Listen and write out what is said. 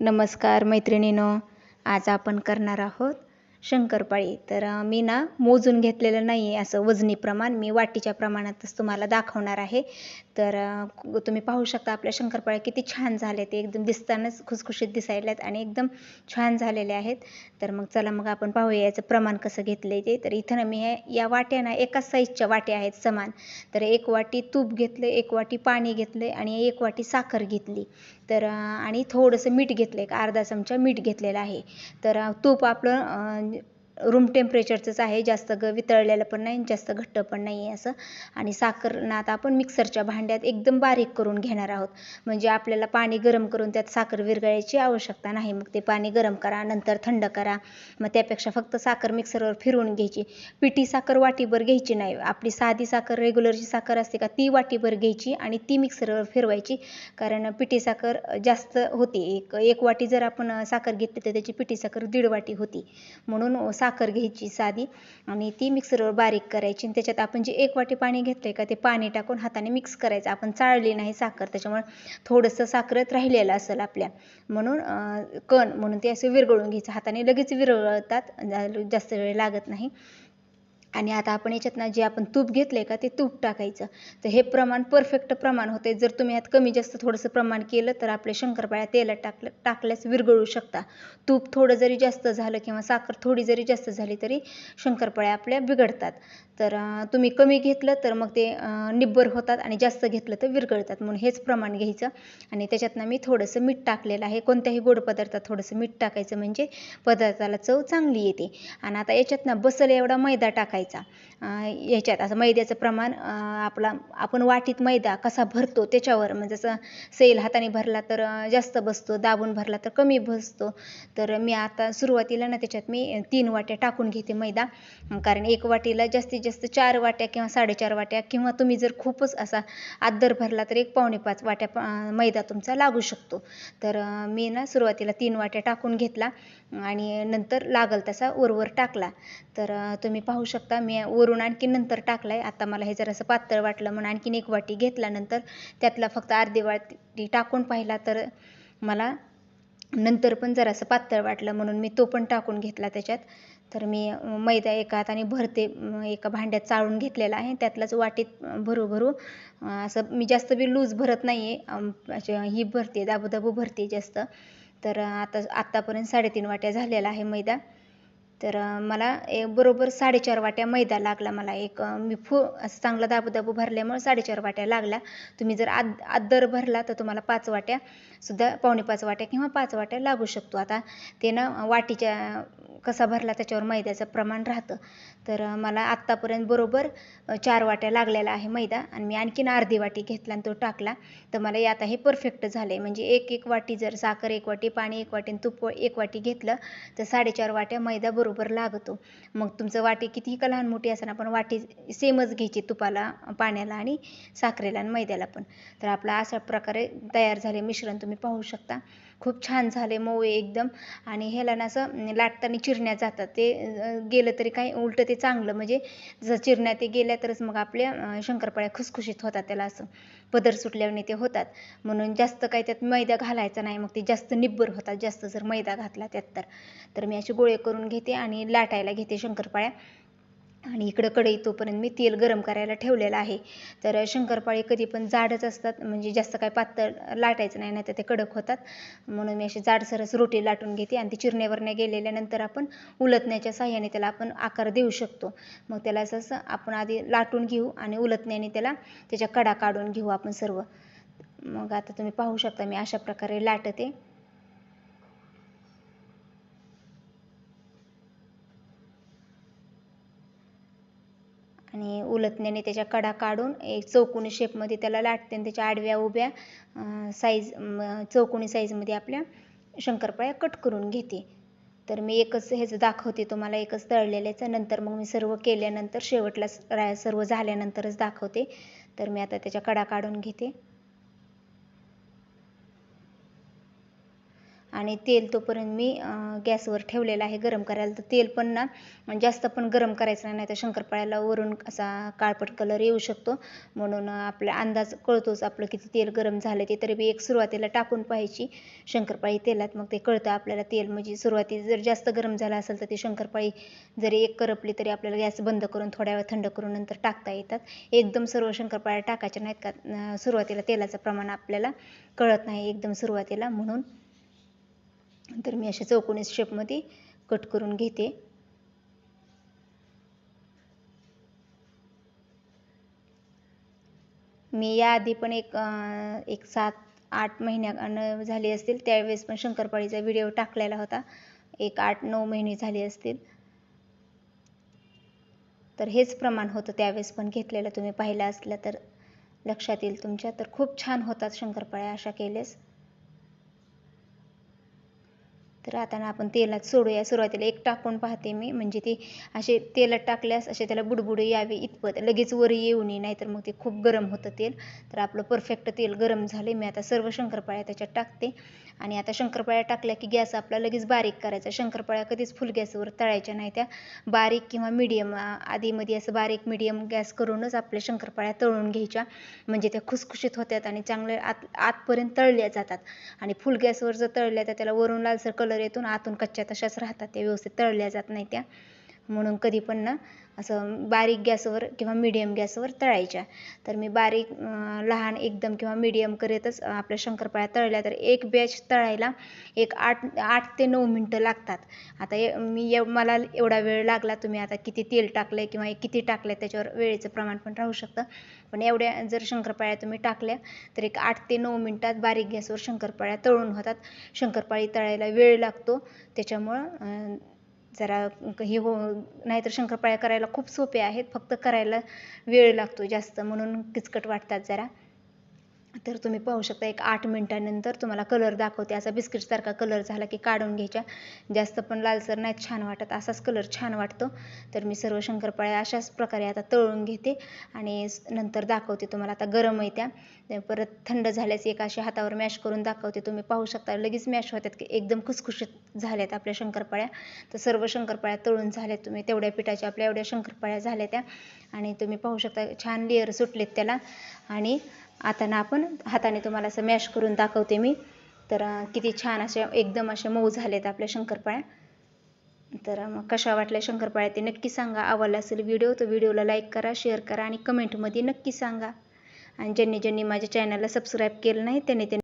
नमस्कार मैत्रिणीनो आज आपण करणार आहोत शंकरपाळी. तर मी ना मोजून घेतलेलं नाही आहे असं वजनी प्रमाण मी वाटीच्या प्रमाणातच तुम्हाला दाखवणार आहे. तर तुम्ही पाहू शकता आपल्या शंकरपाळ्या किती छान झाले ते. एकदम दिसतानाच खुसखुशीत दिसायल्यात आणि एकदम छान झालेले आहेत. तर मग चला मग आपण पाहूया याचं प्रमाण कसं घेतलं ते. तर इथं ना मी हे या वाट्या ना एकाच साईजच्या वाट्या आहेत समान. तर एक वाटी तूप घेतलं एक वाटी पाणी घेतलं आणि एक वाटी साखर घेतली. तर आणि थोडंसं मीठ घेतलं एक अर्धा चमचा मीठ घेतलेलं आहे. तर तूप आपलं रूम टेम्परेचरचंच आहे जास्त ग वितळलेलं पण नाही जास्त घट्ट पण नाही आहे असं. आणि साखर ना आता आपण मिक्सरच्या भांड्यात एकदम बारीक करून घेणार आहोत. म्हणजे आपल्याला पाणी गरम करून त्यात साखर विरघळायची आवश्यकता नाही. मग ते पाणी गरम करा नंतर थंड करा. मग त्यापेक्षा फक्त साखर मिक्सरवर फिरवून घ्यायची. पिठी साखर वाटीभर घ्यायची नाही. आपली साधी साखर रेग्युलरची साखर असते का ती वाटीभर घ्यायची आणि ती मिक्सरवर फिरवायची. कारण पिठी साखर जास्त होते. एक एक वाटी जर आपण साखर घेतली तर त्याची पिठी साखर दीड वाटी होती. म्हणून साखर साखर घ्यायची साधी आणि ती मिक्सरवर बारीक करायची आणि त्याच्यात आपण जे एक वाटी पाणी घेतलंय का ते पाणी टाकून हाताने मिक्स करायचं. आपण चाळली नाही साखर त्याच्यामुळे थोडंसं साखरेत राहिलेलं असेल आपल्या. म्हणून कण म्हणून ते असे विरघळून घ्यायचं. हाताने लगेच विरघळतात जास्त वेळ लागत नाही. आणि आता आपण याच्यातनं जे आपण तूप घेतलंय का ते तूप टाकायचं. तर हे प्रमाण परफेक्ट प्रमाण होते जर तुम्ही यात कमी जास्त थोडंसं प्रमाण केलं तर आपले शंकरपाळ्या तेलात टाकलं टाकल्यास विरघळू शकता. तूप थोडं जरी जास्त झालं किंवा साखर थोडी जरी जास्त झाली तरी शंकरपाळ्या आपल्या बिघडतात. तर तुम्ही कमी घेतलं तर मग ते निब्बर होतात आणि जास्त घेतलं तर विरघळतात. म्हणून हेच प्रमाण घ्यायचं. आणि त्याच्यातनं मी थोडंसं मीठ टाकलेलं आहे. कोणत्याही गोड पदार्थात थोडंसं मीठ टाकायचं म्हणजे पदार्थाला चव चांगली येते. आणि आता याच्यातनं बसल एवढा मैदा टाकायचा. टाकायचा याच्यात असं मैद्याचं प्रमाण आपला आपण वाटीत मैदा कसा भरतो त्याच्यावर म्हणजे जसं सैल हाताने भरला तर जास्त बसतो दाबून भरला तर कमी बसतो. तर मी आता सुरुवातीला ना त्याच्यात मी तीन वाट्या टाकून घेते मैदा. कारण एक वाटीला जास्तीत जास्त चार वाट्या किंवा साडेचार वाट्या किंवा तुम्ही जर खूपच असा आदर भरला तर एक पावणे पाच वाट्या मैदा तुमचा लागू शकतो. तर मी ना सुरुवातीला तीन वाट्या टाकून घेतला आणि नंतर लागल तसा उरवर टाकला. तर तुम्ही पाहू शकता मी वरून आणखी नंतर टाकलाय. आता मला हे जरासं पातळ वाटलं म्हणून आणखीन एक वाटी घेतल्यानंतर त्यातला फक्त अर्धी वाटी टाकून पाहिला तर मला नंतर पण जरासं पातळ वाटलं म्हणून मी तो पण टाकून घेतला त्याच्यात. तर मी मैदा एका हाताने भरते एका भांड्यात चाळून घेतलेला आहे. त्यातलाच वाटीत भरू भरू असं मी जास्त बी लूज भरत नाही आहे ही भरते दाबू भरते जास्त. तर आता आत्तापर्यंत साडेतीन वाट्या झालेला आहे मैदा. तर मला बरोबर साडेचार वाट्या मैदा लागला मला. एक मी फु असं चांगला दाबू भरल्यामुळे साडेचार वाट्या लागल्या तुम्ही जर आद आदर भरला तर तुम्हाला पाच वाट्या सुद्धा पावणे पाच वाट्या किंवा पाच वाट्या लागू शकतो. आता ते ना वाटीच्या कसा भरला त्याच्यावर मैद्याचं प्रमाण राहतं. तर मला आत्तापर्यंत बरोबर चार वाट्या लागलेला आहे मैदा आणि मी आणखीन अर्धी वाटी घेतला आणि तो टाकला. तर मला हे आता हे परफेक्ट झालं आहे म्हणजे एक एक वाटी जर साखर एक वाटी पाणी एक वाटी तूप एक वाटी घेतलं तर साडेचार वाट्या मैदा बरोबर लागतो. मग तुमचं वाटी कितीही का लहान मोठी असेल पण वाटी सेमच घ्यायची तुपाला पाण्याला आणि साखरेला आणि मैद्याला पण. तर आपला अशा प्रकारे तयार झाले मिश्रण तुम्ही पाहू शकता. खूप छान झाले मऊ एकदम. आणि ह्याला ना असं लाटताना चिरण्या जातात. ते गेलं तरी काही उलटं ते चांगलं. म्हणजे जर चिरण्या ते गेल्या तरच मग आपल्या शंकरपाळ्या खुसखुशीत होतात त्याला असं. पदर सुटल्याने ते होतात. म्हणून जास्त काही त्यात मैदा घालायचा नाही. मग ते जास्त निब्बर होतात. जास्त जर मैदा घातला त्यात तर. तर मी असे गोळे करून घेते आणि लाटायला घेते शंकरपाळ्या. आणि इकडं कढई तोपर्यंत मी तेल गरम करायला ठेवलेलं आहे. तर शंकरपाळी कधी पण जाडच असतात म्हणजे जास्त काय पातळ लाटायचं नाही नाही तर ते कडक होतात. म्हणून मी अशी जाडसरस रोटी लाटून घेते आणि ती चिरण्यावरने गेलेल्यानंतर आपण उलटण्याच्या साह्याने त्याला आपण आकार देऊ शकतो. मग त्याला असं असं आपण आधी लाटून घेऊ आणि उलटण्याने त्याला त्याच्या कडा काढून घेऊ आपण सर्व. मग आता तुम्ही पाहू शकता मी अशा प्रकारे लाटते. आणि उलटण्याने त्याच्या कडा काढून एक चौकोनी शेपमध्ये त्याला लाटते आणि त्याच्या आडव्या उभ्या साईज चौकोनी साईजमध्ये आपल्या शंकरपाळ्या कट करून घेते. तर मी एकच ह्याचं दाखवते तुम्हाला एकच तळलेल्याचं. नंतर मग मी सर्व केल्यानंतर शेवटला रा- सर्व झाल्यानंतरच दाखवते. तर मी आता त्याच्या कडा काढून घेते. आणि तेल तोपर्यंत मी गॅसवर ठेवलेलं आहे गरम करायला. तर तेल पण ना जास्त पण गरम करायचं नाही तर शंकरपाळ्याला वरून असा काळपट कलर येऊ शकतो. म्हणून आपला अंदाज कळतोच आपलं किती तेल गरम झालं ते तरी बी एक सुरुवातीला टाकून पाहायची. शंकरपाळी तेलात मग ते कळतं आपल्याला तेल म्हणजे सुरुवाती जर जास्त गरम झालं असेल तर ती शंकरपाळी जरी एक करपली तरी आपल्याला गॅस बंद करून थोड्या वेळ थंड करून नंतर टाकता येतात. एकदम सर्व शंकरपाळ्या टाकायच्या नाहीत का सुरुवातीला तेलाचं प्रमाण आपल्याला कळत नाही एकदम सुरुवातीला. म्हणून तर मी अशा चौकोनीस शेपमध्ये कट करून घेते. मी याआधी पण एक एक सात आठ महिन्या झाली असतील त्यावेळेस पण शंकरपाळीचा व्हिडिओ टाकलेला होता. एक आठ नऊ महिने झाले असतील. तर हेच प्रमाण होतं त्यावेळेस पण घेतलेलं. तुम्ही पाहिलं असलं तर लक्षात येईल तुमच्या. तर खूप छान होतात शंकरपाळ्या अशा केल्यास. तर आता ना आपण तेलात सोडूया. सुरुवातीला एक टाकून पाहते मी. म्हणजे ती असे तेलात टाकल्यास असे त्याला बुडबुडे यावे इतपत. लगेच वर येऊ नये नाहीतर मग ते खूप गरम होतं तेल. तर आपलं परफेक्ट तेल गरम झाले मी आता सर्व शंकरपाळ्या त्याच्यात टाकते. आणि आता शंकरपाळ्या टाकल्या की गॅस आपला लगेच बारीक करायचा. शंकरपाळ्या कधीच फुल गॅसवर तळायच्या नाही. त्या बारीक किंवा मिडियम आधीमध्ये असं बारीक मिडियम गॅस करूनच आपल्या शंकरपाळ्या तळून घ्यायच्या. म्हणजे त्या खुसखुशीत होत्यात आणि चांगल्या आत आतपर्यंत तळल्या जातात. आणि फुल गॅसवर जर तळल्या तर त्याला वरून लालसर कलर येतो आतून कच्च्या तशाच राहतात त्या व्यवस्थित तळल्या जात नाही त्या. म्हणून कधी पण ना असं बारीक गॅसवर किंवा मिडियम गॅसवर तळायच्या. तर मी बारीक लहान एकदम किंवा मिडियम करतच आपल्या शंकरपाळ्या तळल्या तर एक बॅच तळायला एक आठ आठ ते नऊ मिनटं लागतात. आता मी मला एवढा वेळ लागला तुम्ही आता किती तेल टाकलं किंवा किती टाकलं त्याच्यावर वेळेचं प्रमाण पण राहू शकतं. पण एवढ्या जर शंकरपाळ्या तुम्ही टाकल्या तर एक आठ ते नऊ मिनटात बारीक गॅसवर शंकरपाळ्या तळून होतात. शंकरपाळी तळायला वेळ लागतो. त्याच्यामुळं जरा हे हो नाहीतर शंकरपाळ्या करायला खूप सोपे आहेत. फक्त करायला वेळ लागतो जास्त म्हणून किचकट वाटतात जरा. तर तुम्ही पाहू शकता एक आठ मिनटानंतर तुम्हाला कलर दाखवते. असा बिस्किटसारखा कलर झाला की काढून घ्यायच्या. जास्त पण लालसर नाहीत छान वाटत. असाच कलर छान वाटतो. तर मी सर्व शंकरपाळ्या अशाच प्रकारे आता तळून घेते आणि नंतर दाखवते तुम्हाला. आता गरम आहे त्या. परत थंड झाल्यास एक अशी हातावर मॅश करून दाखवते. तुम्ही पाहू शकता लगेच मॅश होतात की एकदम खुसखुशीत झाल्यात आपल्या शंकरपाळ्या. तर सर्व शंकरपाळ्या तळून झाल्यात तुम्ही. तेवढ्या पिठाच्या आपल्या एवढ्या शंकरपाळ्या झाल्या त्या. आणि तुम्ही पाहू शकता छान लेअर सुटलेत त्याला. आणि आता ना आपण हाताने तुम्हाला असं मॅश करून दाखवते मी. तर किती छान अशा एकदम अशा मऊ झालेत आपल्या शंकरपाळ्या. तर मग कशा वाटल्या शंकरपाळ्या ते नक्की सांगा. आवडला असेल व्हिडिओ तर व्हिडिओला लाईक करा शेअर करा आणि कमेंटमध्ये नक्की सांगा. आणि ज्यांनी ज्यांनी माझ्या चॅनलला सबस्क्राईब केलं नाही त्यांनी त्यांनी